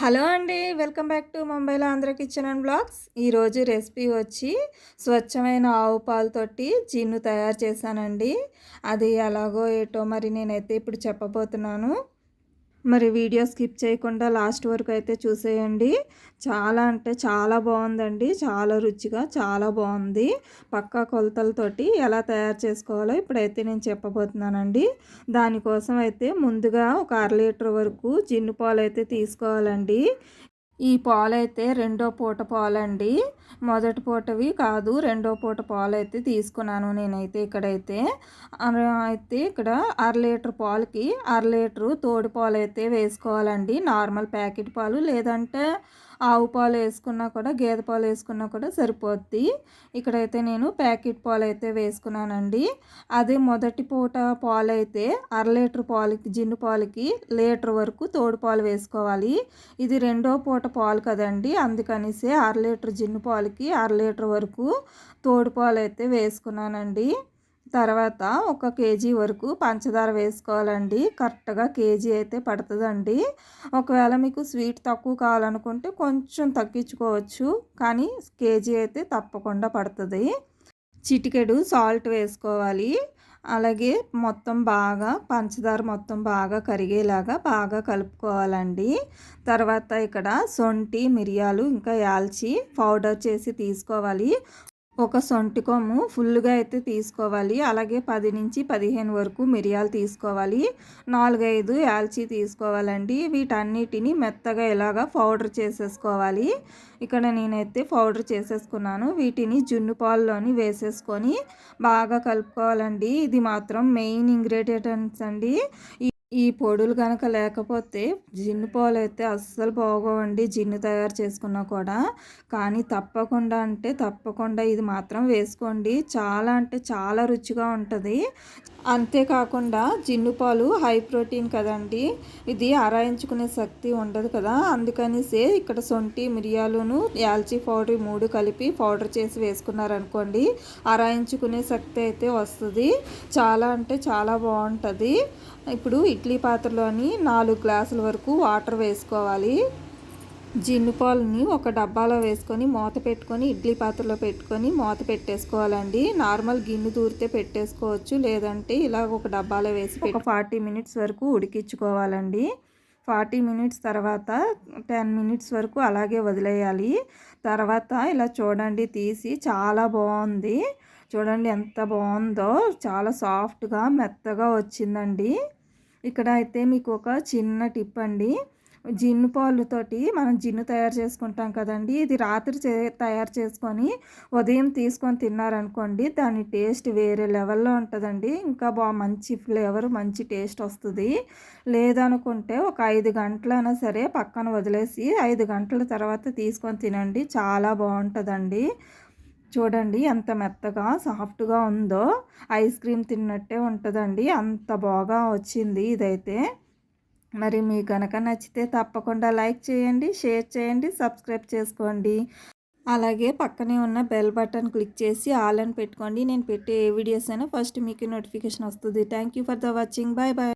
Hello అండి welcome back to ముంబైలో Andhra kitchen and blogs. ఈరోజు రెసిపీ వచ్చి స్వచ్ఛమైన ఆవు పాలతోటి జిన్ను తయారు చేశానండి. అది ఎలాగో ఏటో మరి నేనైతే ఇప్పుడు చెప్పబోతున్నాను. మరి వీడియో స్కిప్ చేయకుండా లాస్ట్ వరకు అయితే చూసేయండి. చాలా అంటే చాలా బాగుందండి. చాలా రుచిగా చాలా బాగుంది. పక్కా కొలతలతోటి ఎలా తయారు చేసుకోవాలో ఇప్పుడైతే నేను చెప్పబోతున్నానండి. దానికోసం అయితే ముందుగా ఒక అర లీటర్ వరకు జిన్ను పాలు అయితే తీసుకోవాలండి. ఈ పాలు అయితే రెండో పూట పాలండి. మొదటి పూటవి కాదు రెండో పూట పాలు అయితే తీసుకున్నాను నేనైతే ఇక్కడైతే. అయితే ఇక్కడ అర లీటర్ పాలకి అర లీటరు తోడు పాలు అయితే వేసుకోవాలండి. నార్మల్ ప్యాకెట్ పాలు లేదంటే ఆవు పాలు వేసుకున్నా కూడా గేదె పాలు వేసుకున్నా కూడా సరిపోద్ది. ఇక్కడైతే నేను ప్యాకెట్ పాలు అయితే వేసుకున్నానండి. అదే మొదటి పూట పాలు అయితే అర లీటర్ పాలకి జిన్ను పాలకి లీటర్ వరకు తోడు పాలు వేసుకోవాలి. ఇది రెండో పూట పాలు కదండి. అందుకనిసే అర లీటర్ జిన్ను పాలకి అర లీటర్ వరకు తోడు పాలు అయితే వేసుకున్నానండి. తర్వాత ఒక కేజీ వరకు పంచదార వేసుకోవాలండి. కరెక్ట్గా కేజీ అయితే పడుతుందండి. ఒకవేళ మీకు స్వీట్ తక్కువ కావాలనుకుంటే కొంచెం తగ్గించుకోవచ్చు. కానీ కేజీ అయితే తప్పకుండా పడుతుంది. చిటికెడు సాల్ట్ వేసుకోవాలి. అలాగే మొత్తం బాగా పంచదార మొత్తం బాగా కరిగేలాగా బాగా కలుపుకోవాలండి. తర్వాత ఇక్కడ సొంటి మిరియాలు ఇంకా యాల్చి పౌడర్ చేసి తీసుకోవాలి. ఒక సొంటి కొమ్ము ఫుల్గా అయితే తీసుకోవాలి. అలాగే పది నుంచి పదిహేను వరకు మిరియాలు తీసుకోవాలి. నాలుగైదు యాల్చి తీసుకోవాలండి. వీటన్నిటిని మెత్తగా ఇలాగా పౌడర్ చేసేసుకోవాలి. ఇక్కడ నేనైతే పౌడర్ చేసేసుకున్నాను. వీటిని జున్ను పాల్లోని వేసేసుకొని బాగా కలుపుకోవాలండి. ఇది మాత్రం మెయిన్ ఇంగ్రీడియంట్స్ అండి. ఈ ఈ పొడులు కనుక లేకపోతే జిన్ను పాలు అయితే అస్సలు బాగోవండి. జిన్ను తయారు చేసుకున్నా కూడా. కానీ తప్పకుండా అంటే తప్పకుండా ఇది మాత్రం వేసుకోండి. చాలా అంటే చాలా రుచిగా ఉంటుంది. అంతేకాకుండా జిన్ను పాలు హై ప్రోటీన్ కదండి. ఇది ఆరాయించుకునే శక్తి ఉండదు కదా. అందుకనిసే ఇక్కడ సొంటి మిరియాలును యాల్చి పౌడర్ మూడు కలిపి పౌడర్ చేసి వేసుకున్నారనుకోండి. ఆరాయించుకునే శక్తి అయితే వస్తుంది. చాలా అంటే చాలా బాగుంటుంది. ఇప్పుడు ఇడ్లీ పాత్రలోని నాలుగు గ్లాసుల వరకు వాటర్ వేసుకోవాలి. జిన్ను పాలని ఒక డబ్బాలో వేసుకొని మూత పెట్టుకొని ఇడ్లీ పాత్రలో పెట్టుకొని మూత పెట్టేసుకోవాలండి. నార్మల్ గిన్నె దూరితే పెట్టేసుకోవచ్చు. లేదంటే ఇలా ఒక డబ్బాలో వేసి ఒక ఫార్టీ మినిట్స్ వరకు ఉడికించుకోవాలండి. ఫార్టీ మినిట్స్ తర్వాత టెన్ మినిట్స్ వరకు అలాగే వదిలేయాలి. తర్వాత ఇలా చూడండి తీసి చాలా బాగుంది. చూడండి ఎంత బాగుందో చాలా సాఫ్ట్గా మెత్తగా వచ్చిందండి. ఇక్కడ అయితే మీకు ఒక చిన్న టిప్ అండి. జిన్ను పాలుతోటి మనం జిన్ను తయారు చేసుకుంటాం కదండి. ఇది రాత్రి చే తయారు చేసుకొని ఉదయం తీసుకొని తిన్నారనుకోండి దాని టేస్ట్ వేరే లెవెల్లో ఉంటుందండి. ఇంకా బాగా మంచి ఫ్లేవర్ మంచి టేస్ట్ వస్తుంది. లేదనుకుంటే ఒక ఐదు గంటలైనా సరే పక్కన వదిలేసి ఐదు గంటల తర్వాత తీసుకొని తినండి. చాలా బాగుంటుందండి. చూడండి ఎంత మెత్తగా సాఫ్ట్గా ఉందో. ఐస్ క్రీమ్ తిన్నట్టే ఉంటుందండి. అంత బాగా వచ్చింది ఇదైతే. మరి మీకు కనుక నచ్చితే తప్పకుండా లైక్ చేయండి షేర్ చేయండి సబ్స్క్రైబ్ చేసుకోండి. అలాగే పక్కనే ఉన్న బెల్ బటన్ క్లిక్ చేసి ఆల్ అని పెట్టుకోండి. నేను పెట్టే ఏ వీడియోస్ అయినా ఫస్ట్ మీకు నోటిఫికేషన్ వస్తుంది. Thank for the watching. Bye bye